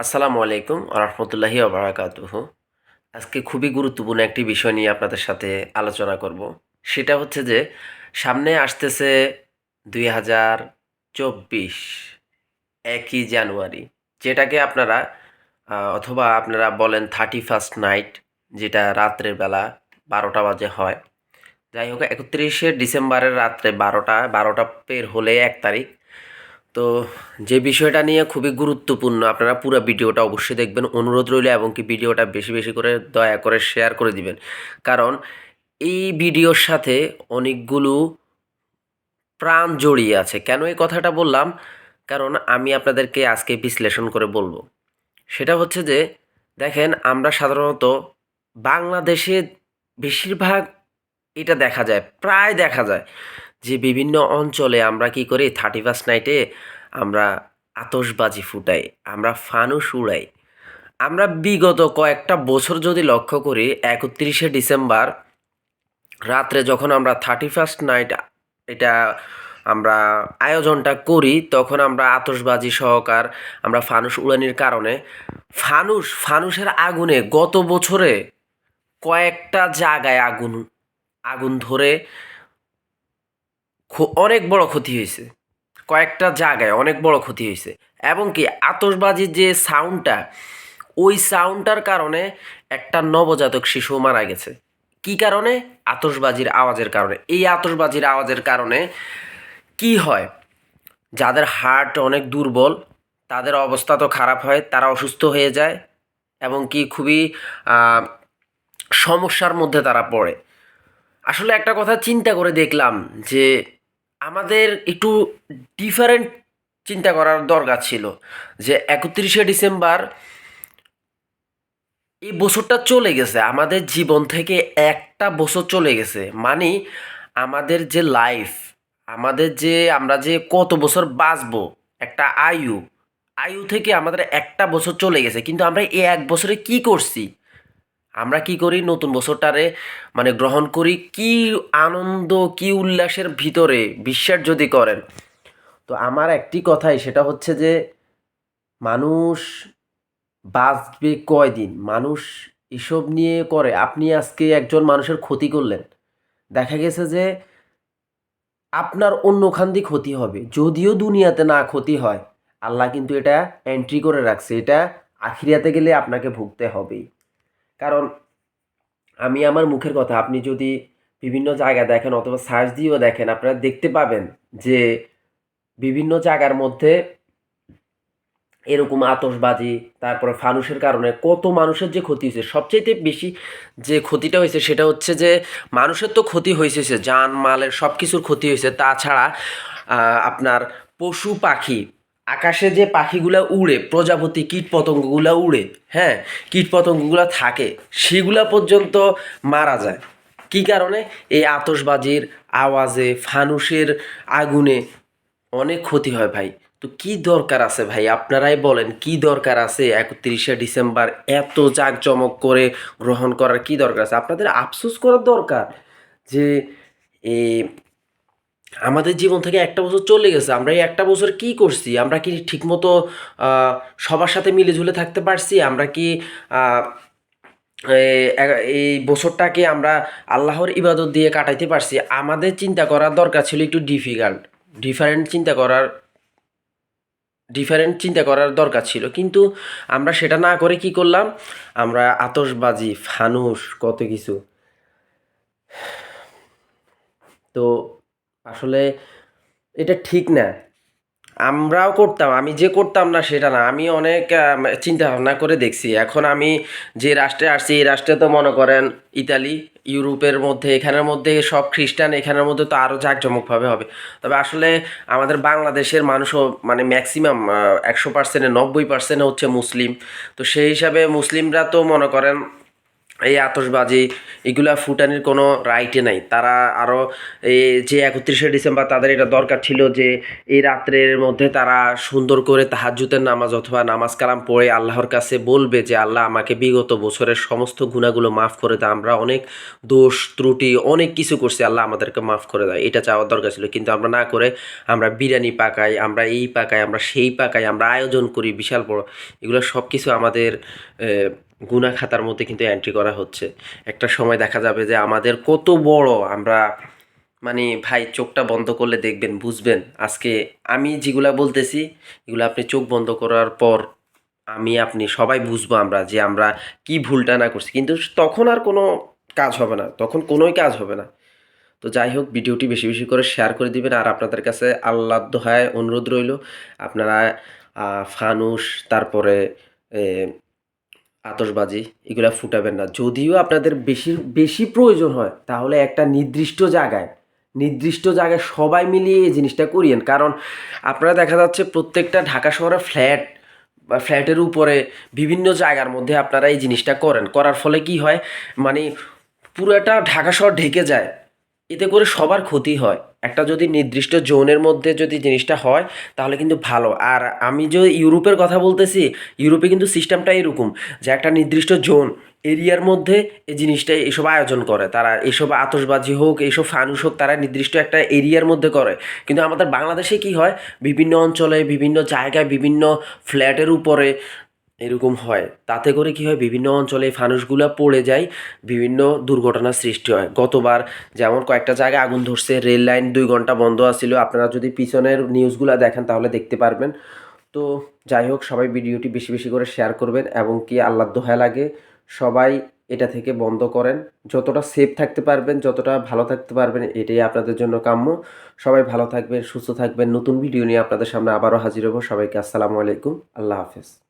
আসসালামু আলাইকুম রহমতুল্লাহি আবরাকাতুহ আজকে খুবই গুরুত্বপূর্ণ একটি বিষয় নিয়ে আপনাদের সাথে আলোচনা করব। সেটা হচ্ছে যে, সামনে আসতেছে দুই হাজার চব্বিশ একই জানুয়ারি, যেটাকে আপনারা অথবা আপনারা বলেন থার্টি ফার্স্ট নাইট যেটা রাত্রের বেলা বারোটা বাজে হয়। যাই হোক, একত্রিশে ডিসেম্বরের রাত্রে বারোটা বারোটা পের হলে এক তারিখ তো যে বিষয়টা নিয়ে খুবই গুরুত্বপূর্ণ, আপনারা পুরো ভিডিওটা অবশ্যই দেখবেন। অনুরোধ রইল এবং কি ভিডিওটা বেশি বেশি করে দয়া করে শেয়ার করে দিবেন। কারণ এই ভিডিওর সাথে অনেকগুলো প্রাণ জড়িয়ে আছে। কেন এই কথাটা বললাম? কারণ আমি আপনাদেরকে আজকে বিশ্লেষণ করে বলব। সেটা হচ্ছে যে, দেখেন আমরা সাধারণত বাংলাদেশে বেশিরভাগ এটা দেখা যায়, প্রায় দেখা যায়। যে বিভিন্ন অঞ্চলে আমরা কি করি থার্টি ফার্স্ট নাইটে আমরা আতসবাজি ফুটাই, আমরা ফানুস উড়াই। আমরা বিগত কয়েকটা বছর যদি লক্ষ্য করি, একত্রিশে ডিসেম্বর রাত্রে যখন আমরা থার্টি ফার্স্ট নাইট এটা আমরা আয়োজনটা করি, তখন আমরা আতসবাজি সহকার আমরা ফানুস উড়ানির কারণে ফানুস, ফানুসের আগুনে গত বছরে কয়েকটা জায়গায় আগুন আগুন ধরে অনেক বড় ক্ষতি হয়েছে। কয়েকটা জায়গায় অনেক বড় ক্ষতি হয়েছে। এবং কি আতসবাজির যে সাউন্ডটা, ওই সাউন্ডটার কারণে একটা নবজাতক শিশু মারা গেছে। কি কারণে? আতসবাজির আওয়াজের কারণে। এই আতসবাজির আওয়াজের কারণে কি হয়? যাদের হার্ট অনেক দুর্বল, তাদের অবস্থা তো খারাপ হয়, তারা অসুস্থ হয়ে যায় এবং কি খুবই সমস্যার মধ্যে তারা পড়ে। আসলে একটা কথা চিন্তা করে দেখলাম যে আমাদের একটু ডিফারেন্ট চিন্তা করার দরকার ছিল যে একত্রিশে ডিসেম্বর এই বছরটা চলে গেছে। আমাদের জীবন থেকে একটা বছর চলে গেছে। মানে আমাদের যে লাইফ আমাদের যে আমরা যে কত বছর বাঁচবো, একটা আয়ু আয়ু থেকে আমাদের একটা বছর চলে গেছে। কিন্তু আমরা এই এক বছরে কি করছি? আমরা কি করি? নতুন বছরটারে মানে গ্রহণ করি। কি আনন্দ, কি উল্লাসের ভিতরে বিশ্বাস যদি করেন। তো আমার একটি কথাই, সেটা হচ্ছে যে মানুষ বাঁচবে কয়দিন? মানুষ এসব নিয়ে করে। আপনি আজকে একজন মানুষের ক্ষতি করলেন। দেখা গেছে যে আপনার অন্যখান দিয়ে ক্ষতি হবে। যদিও দুনিয়াতে না ক্ষতি হয়, আল্লাহ কিন্তু এটা এন্ট্রি করে রাখছে। এটা আখিরাতে গেলে আপনাকে ভুগতে হবেই। কারণ আমি আমার মুখের কথা, আপনি যদি বিভিন্ন জায়গা দেখেন অথবা সার্চ দিয়েও দেখেন, আপনারা দেখতে পাবেন যে বিভিন্ন জায়গার মধ্যে এরকম আতশবাজি, তারপরে ফানুসের কারণে কত মানুষের যে ক্ষতি হয়েছে। সবচেয়ে বেশি যে ক্ষতিটা হয়েছে সেটা হচ্ছে যে মানুষের তো ক্ষতি হয়েছে সে যান মালের সব কিছুর ক্ষতি হয়েছে। তাছাড়া আপনার পশু পাখি আকাশে যে পাখিগুলা উড়ে, প্রজাপতি কীট পতঙ্গগুলা উড়ে হ্যাঁ কীট পতঙ্গগুলা থাকে, সেগুলা পর্যন্ত মারা যায়। কী কারণে? এই আতসবাজির আওয়াজে ফানুসের আগুনে অনেক ক্ষতি হয় ভাই। তো কি দরকার আছে ভাই? আপনারাই বলেন, কি দরকার আছে একত্রিশে ডিসেম্বর এত জাঁকজমক করে গ্রহণ করার কি দরকার আছে? আপনাদের আফসোস করার দরকার যে এই আমাদের জীবন থেকে একটা বছর চলে গেছে, আমরা এই একটা বছর কি করছি? আমরা কি ঠিকমতো সবার সাথে মিলেঝুলে থাকতে পারছি? আমরা কি এই বছরটাকে আমরা আল্লাহর ইবাদত দিয়ে কাটাইতে পারছি? আমাদের চিন্তা করার দরকার ছিল একটু ডিফিকাল্ট ডিফারেন্ট চিন্তা করার ডিফারেন্ট চিন্তা করার দরকার ছিল। কিন্তু আমরা সেটা না করে কি করলাম? আমরা আতশবাজি, ফানুস, কত কিছু। তো আসলে এটা ঠিক না। আমরাও করতাম, আমি যে করতাম না সেটা না। আমি অনেক চিন্তা ভাবনা করে দেখছি। এখন আমি যে রাষ্ট্রে আসছি, এই রাষ্ট্রে তো মনে করেন ইতালি, ইউরোপের মধ্যে, এখানের মধ্যে সব খ্রিস্টান, এখানের মধ্যে তো আরও জাঁকজমকভাবে হবে। তবে আসলে আমাদের বাংলাদেশের মানুষও মানে ম্যাক্সিমাম একশো পার্সেন্টে নব্বই পার্সেন্ট হচ্ছে মুসলিম। তো সেই হিসাবে মুসলিমরা তো মনে করেন এই আতশবাজি এগুলা ফুটানির কোনো রাইটে নাই। তারা আরও এই যে একত্রিশে ডিসেম্বর তাদের এটা দরকার ছিল যে এই রাত্রের মধ্যে তারা সুন্দর করে তাহাজ্জুতের নামাজ অথবা নামাজ কালাম পড়ে আল্লাহর কাছে বলবে যে, আল্লাহ আমাকে বিগত বছরের সমস্ত গুণাগুলো মাফ করে দেয় আমরা অনেক দোষ, ত্রুটি, অনেক কিছু করছি। আল্লাহ আমাদেরকে মাফ করে দেয় এটা চাওয়ার দরকার ছিল। কিন্তু আমরা না করে আমরা বিরিয়ানি পাকাই, আমরা এই পাকাই, আমরা সেই পাকাই, আমরা আয়োজন করি, বিশাল বড়। এগুলো সব কিছু আমাদের গুনা খাতার মধ্যে কিন্তু এন্ট্রি করা হচ্ছে। একটা সময় দেখা যাবে যে আমাদের কত বড় আমরা মানে ভাই চোখটা বন্ধ করলে দেখবেন, বুঝবেন। আজকে আমি যেগুলা বলতেছি, এগুলো আপনি চোখ বন্ধ করার পর আমি, আপনি সবাই বুঝব আমরা যে আমরা কি ভুলটা না করছি। কিন্তু তখন আর কোনো কাজ হবে না, তখন কোনোই কাজ হবে না। তো যাই হোক, ভিডিওটি বেশি বেশি করে শেয়ার করে দিবেন। আর আপনাদের কাছে আল্লাহ দোহায় অনুরোধ রইল। আপনারা ফানুস তারপরে এ, আতশবাজি এগুলা ফুটাবেন না। যদিও আপনাদের বেশি বেশি প্রয়োজন হয় তাহলে একটা নির্দিষ্ট জায়গায় নির্দিষ্ট জায়গায় সবাই মিলিয়ে এই জিনিসটা করিয়েন। কারণ আপনারা দেখা যাচ্ছে প্রত্যেকটা ঢাকা শহরে ফ্ল্যাট বা ফ্ল্যাটের উপরে বিভিন্ন জায়গার মধ্যে আপনারা এই জিনিসটা করেন। করার ফলে কি হয় মানে পুরোটা ঢাকা শহর ঢেকে যায় এতে করে সবার ক্ষতি হয়। একটা যদি নির্দিষ্ট জোনের মধ্যে যদি জিনিসটা হয়, তাহলে কিন্তু ভালো। আর আমি যে ইউরোপের কথা বলতেছি, ইউরোপে কিন্তু সিস্টেমটা এরকম যে একটা নির্দিষ্ট জোন এরিয়ার মধ্যে এই জিনিসটা এসব আয়োজন করে। তারা এসব আতসবাজি হোক এইসব ফানুস হোক, তারা নির্দিষ্ট একটা এরিয়ার মধ্যে করে। কিন্তু আমাদের বাংলাদেশে কি হয়, বিভিন্ন অঞ্চলে, বিভিন্ন জায়গায়, বিভিন্ন ফ্ল্যাটের উপরে এরকম হয়। তাতে করে কি হয়, বিভিন্ন অঞ্চলে ফানুসগুলো পড়ে যায়, বিভিন্ন দুর্ঘটনার সৃষ্টি হয়। গতবার যেমন কয়েকটা জায়গায় আগুন ধরছে, রেল লাইন দুই ঘণ্টা বন্ধ আছিল। আপনারা যদি পিছনের নিউজগুলো দেখেন তাহলে দেখতে পারবেন। তো যাই হোক, সবাই ভিডিওটি বেশি বেশি করে শেয়ার করবেন এবং কি আল্লাহ দোহায় লাগে, সবাই এটা থেকে বন্ধ করেন। যতটা সেফ থাকতে পারবেন, যতটা ভালো থাকতে পারবেন, এটাই আপনাদের জন্য কাম্য। সবাই ভালো থাকবেন, সুস্থ থাকবেন। নতুন ভিডিও নিয়ে আপনাদের সামনে আবারও হাজির হব। সবাইকে আসসালামু আলাইকুম। আল্লাহ হাফেজ।